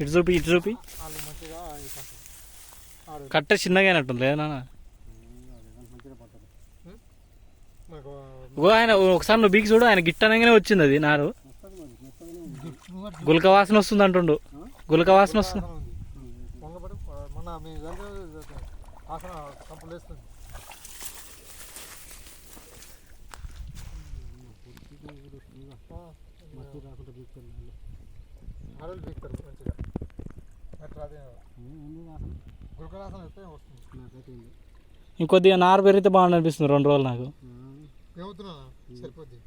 ఇటు చూపి ఇటు చూపి. కట్ట చిన్నగా అయినట్టుంది లేదా నాన్న. ఆయన ఒకసారి నువ్వు బీకి చూడు ఆయన గిట్టనగానే వచ్చింది అది నారు. గులక వాసన వస్తుంది అంటుండు. గులక వాసన వస్తుంది. వంగబడి మొన్న మీ దగ్గర ఆసన కంపులు వేస్తుంది ఆడలు పీకుతారు మంచిగా అట్లా అదే గురుకరాసన అయితే వస్తుంది. ఇంకొద్దిగా నారు పెరిగితే బాగుండు అనిపిస్తుంది రెండు రోజులు నాకు. ఏమవుతున్నా? సరిపోద్ది.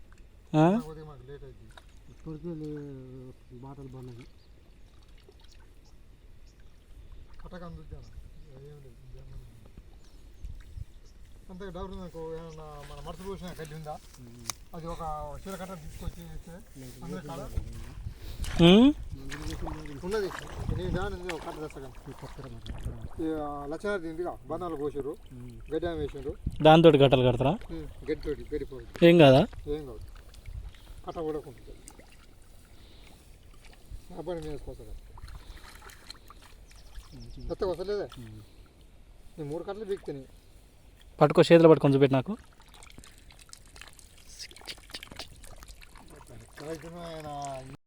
ఆ? కొద్దిగా మాకు లేట్ అయింది ఇప్పటికే బాటలు బాగున్నాయి ఏం లేదు. అంతే డౌట్ ఉంది అనుకో ఏమన్నా మన మడత పోసిన గడ్డి ఉందా అది ఒక చీర కట్ట తీసుకొచ్చి ఇస్తే అందరి కాడ ఉమ్? ఉన్నది నేను దాని ఉంది ఒక కట్ట తెస్తాను లక్షణార్థి ఉందిగా బంధాలు కోసారు గడ్డి ఆమె వేసిండ్రు దాంతో గట్టలు కడతారా గడ్డి తోటి గడ్డి పోయి ఏం కాదా ఏం కాదు కట్ట కూడా ఉంటుంది ఆ పని మీద వేసుకోవచ్చు కొత్తగా వస్తలేదే నేను మూడు కట్టలు బీక్తాను పట్టుకో చేతిలో పట్టుకొని చూపెట్టి నాకు.